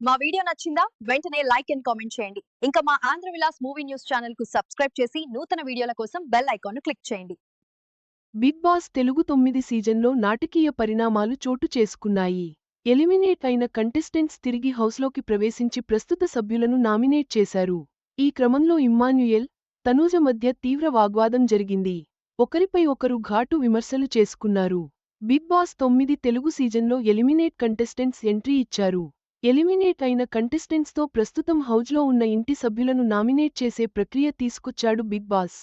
మా వీడియో నచ్చిందా? వెంటనే లైక్ అండ్ కామెంట్ చేయండి. ఇంకా మా ఆంధ్ర విలాస్ మూవీ న్యూస్ ఛానల్కు సబ్స్క్రైబ్ చేసి నూతన వీడియోల కోసం బెల్ ఐకాన్ క్లిక్ చేయండి. బిగ్ బాస్ తెలుగు తొమ్మిది సీజన్లో నాటకీయ పరిణామాలు చోటు చేసుకున్నాయి. ఎలిమినేట్ అయిన కంటెస్టెంట్స్ తిరిగి హౌస్లోకి ప్రవేశించి ప్రస్తుత సభ్యులను నామినేట్ చేశారు. ఈ క్రమంలో ఇమ్మాన్యుయల్ తనూజ మధ్య తీవ్ర వాగ్వాదం జరిగింది. ఒకరిపై ఒకరు ఘాటు విమర్శలు చేసుకున్నారు. బిగ్ బాస్ తొమ్మిది తెలుగు సీజన్లో ఎలిమినేట్ కంటెస్టెంట్స్ ఎంట్రీ ఇచ్చారు. ఎలిమినేట్ అయిన కంటెస్టెంట్స్తో ప్రస్తుతం హౌజ్లో ఉన్న ఇంటి సభ్యులను నామినేట్ చేసే ప్రక్రియ తీసుకొచ్చాడు big boss.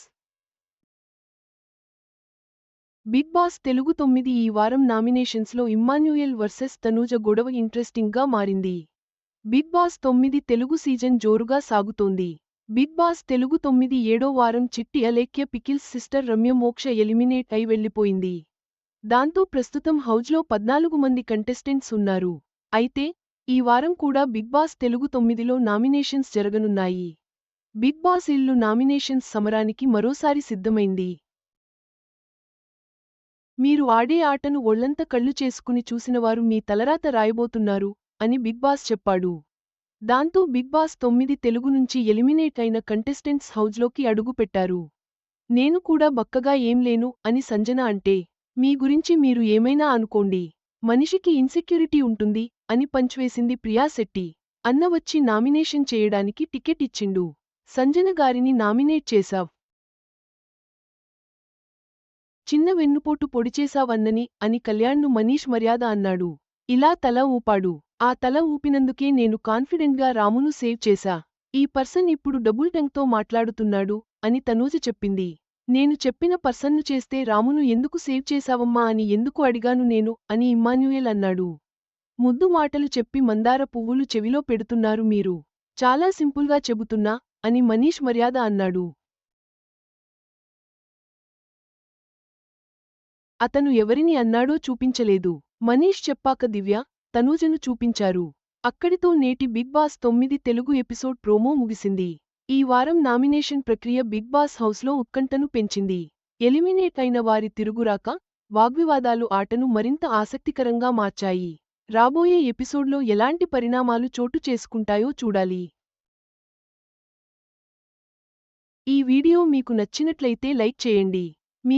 Big boss Telugu తొమ్మిది ఈ వారం నామినేషన్స్లో ఇమ్మాన్యుయల్ వర్సెస్ తనూజ గొడవ ఇంట్రెస్టింగ్గా మారింది. బిగ్ బాస్ తొమ్మిది తెలుగు సీజన్ జోరుగా సాగుతోంది. బిగ్ బాస్ తెలుగు తొమ్మిది ఏడో వారం చిట్టి అలేఖ్య పికిల్స్ సిస్టర్ రమ్య మోక్ష ఎలిమినేట్ అయి వెళ్ళిపోయింది దాంతో ప్రస్తుతం హౌజ్లో పద్నాలుగు మంది కంటెస్టెంట్స్ ఉన్నారు. అయితే ఈ వారం కూడా బిగ్ బాస్ తెలుగు తొమ్మిదిలో నామినేషన్స్ జరగనున్నాయి. బిగ్ బాస్ ఇల్లు నామినేషన్స్ సమరానికి మరోసారి సిద్ధమైంది. మీరు ఆడే ఆటను ఒళ్ళంత కళ్ళు చేసుకుని చూసినవారు మీ తలరాత రాయబోతున్నారు అని బిగ్ బాస్ చెప్పాడు. దాంతో బిగ్ బాస్ తొమ్మిది తెలుగు నుంచి ఎలిమినేట్ అయిన కంటెస్టెంట్స్ హౌజ్లోకి అడుగుపెట్టారు నేను కూడా బక్కగా ఏం లేను అని సంజన అంటే మీ గురించి మీరు ఏమైనా అనుకోండి. మనిషికి ఇన్సెక్యూరిటీ ఉంటుంది అని పంచ్వేసింది ప్రియాశెట్టి అన్న వచ్చి నామినేషన్ చేయడానికి టికెట్ ఇచ్చిండు. సంజన గారిని నామినేట్ చేశావ్. చిన్న వెన్నుపోటు పొడిచేశావన్నని అని కళ్యాణ్ను మనీష్ మర్యాద అన్నాడు. ఇలా తల ఊపాడు. ఆ తల ఊపినందుకే నేను కాన్ఫిడెంట్గా రామును సేవ్ చేశా. ఈ పర్సన్ ఇప్పుడు డబుల్ టంగ్తో మాట్లాడుతున్నాడు అని తనూజ చెప్పింది. నేను చెప్పిన పర్సన్ను చేస్తే రామును ఎందుకు సేవ్ చేశావమ్మా అని ఎందుకు అడిగాను నేను అని ఇమ్మాన్యుయల్ అన్నాడు. ముద్దు మాటలు చెప్పి మందార పువ్వులు చెవిలో పెడుతున్నారు మీరు. చాలా సింపుల్గా చెబుతున్నా అని మనీష్ మర్యాద అన్నాడు. అతను ఎవరిని అన్నాడో చూపించలేదు. మనీష్ చెప్పాక దివ్య తనూజను చూపించారు. అక్కడితో నేటి బిగ్ బాస్ తొమ్మిది తెలుగు ఎపిసోడ్ ప్రోమో ముగిసింది. ఈ వారం నామినేషన్ ప్రక్రియ బిగ్ బాస్ హౌస్లో ఉత్కంఠను పెంచింది. ఎలిమినేట్ అయిన వారి తిరుగురాక వాగ్వివాదాలు ఆటను మరింత ఆసక్తికరంగా మార్చాయి. రాబోయే ఎపిసోడ్లో ఎలాంటి పరిణామాలు చోటు చేసుకుంటాయో చూడాలి. ఈ వీడియో మీకు నచ్చినట్లయితే లైక్ చేయండి. మీ